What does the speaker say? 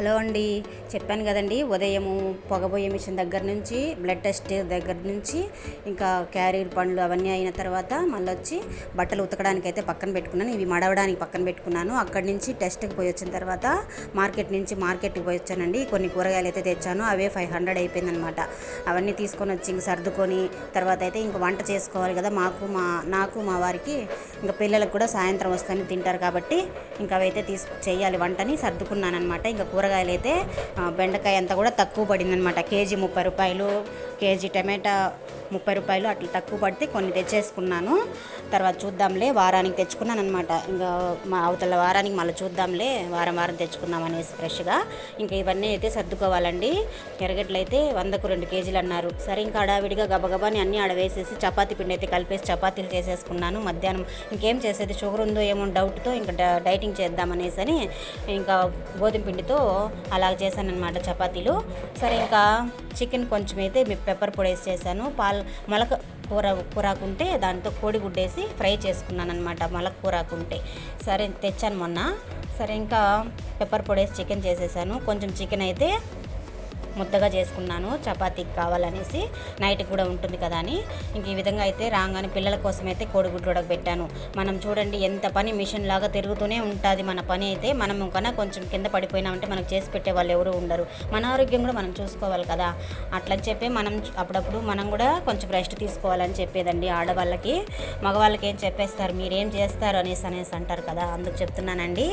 Hello అండి. చెప్పాను కదండి ఉదయము పొగబోయే మిషన్ దగ్గర నుంచి బ్లడ్ టెస్ట్ దగ్గర నుంచి ఇంకా క్యారీర్ పండ్లు అవన్నీ అయిన తర్వాత మళ్ళీ వచ్చి బట్టలు ఉతకడానికి అయితే పక్కన పెట్టుకున్నాను. ఇవి మడవడానికి పక్కన పెట్టుకున్నాను. అక్కడి నుంచి టెస్ట్కి పోయి వచ్చిన తర్వాత మార్కెట్ నుంచి మార్కెట్కి పోయి వచ్చానండి. కొన్ని కూరగాయలు అయితే తెచ్చాను. అవే ఫైవ్ హండ్రెడ్ అయిపోయిందనమాట. అవన్నీ తీసుకొని వచ్చి ఇంక సర్దుకొని తర్వాత అయితే ఇంక వంట చేసుకోవాలి కదా. మాకు మా నాకు మా వారికి ఇంకా పిల్లలకు కూడా సాయంత్రం వస్తాను తింటారు కాబట్టి ఇంకా అవైతే తీసు చేయాలి వంటని సర్దుకున్నాను అనమాట ఇంకా కూరగాయలు అయితే బెండకాయ అంతా కూడా తక్కువ పడింది అనమాట కేజీ ముప్పై రూపాయలు కేజీ టమాటా ముప్పై రూపాయలు అట్లా తక్కువ పడితే కొన్ని తెచ్చేసుకున్నాను. తర్వాత చూద్దాంలే వారానికి తెచ్చుకున్నాను అనమాట ఇంకా మా అవతల వారానికి మళ్ళీ చూద్దాంలే వారం వారం తెచ్చుకుందాం అనేసి ఫ్రెష్గా. ఇంకా ఇవన్నీ అయితే సర్దుకోవాలండి. ఎరగట్లు అయితే వందకు రెండు కేజీలు అన్నారు. సరే ఇంకా అడావిడిగా గబగబాని అన్నీ ఆడవేసేసి చపాతీ పిండి అయితే కలిపేసి చపాతీలు చేసేసుకున్నాను మధ్యాహ్నం. ఇంకేం చేసేది? షుగర్ ఉందో ఏమో డౌట్తో ఇంకా డైటింగ్ చేద్దామనేసి అని ఇంకా గోధుమ పిండితో అలా చేశాను చపాతీలు. సరే ఇంకా చికెన్ కొంచెం అయితే మీ పెప్పర్ పొడి వేసి చేశాను. పాలు మొలక కూర కూరాకుంటే దాంతో కోడిగుడ్డేసి ఫ్రై చేసుకున్నాను అనమాట మొలక కూరాకుంటే. సరే తెచ్చాను మొన్న. సరే ఇంకా పెప్పర్ పొడి వేసి చికెన్ చేసేసాను. కొంచెం చికెన్ అయితే ముద్దగా చేసుకున్నాను. చపాతీకి కావాలనేసి నైట్ కూడా ఉంటుంది కదా అని. ఇంక ఈ విధంగా అయితే రాగానే పిల్లల కోసం అయితే కోడిగుడ్లు ఉడకబెట్టాను మనం చూడండి ఎంత పని మిషన్ లాగా తిరుగుతూనే ఉంటుంది మన పని అయితే. మనం కన్నా కొంచెం కింద పడిపోయినామంటే మనకు చేసి పెట్టే వాళ్ళు ఎవరు ఉండరు. మన ఆరోగ్యం కూడా మనం చూసుకోవాలి కదా. అట్లని చెప్పి మనం అప్పుడప్పుడు మనం కూడా కొంచెం రెస్ట్ తీసుకోవాలని చెప్పేదండి ఆడవాళ్ళకి. మగవాళ్ళకి ఏం చెప్పేస్తారు? మీరేం చేస్తారు? అనేసి అనేసి అంటారు కదా. అందుకు చెప్తున్నానండి.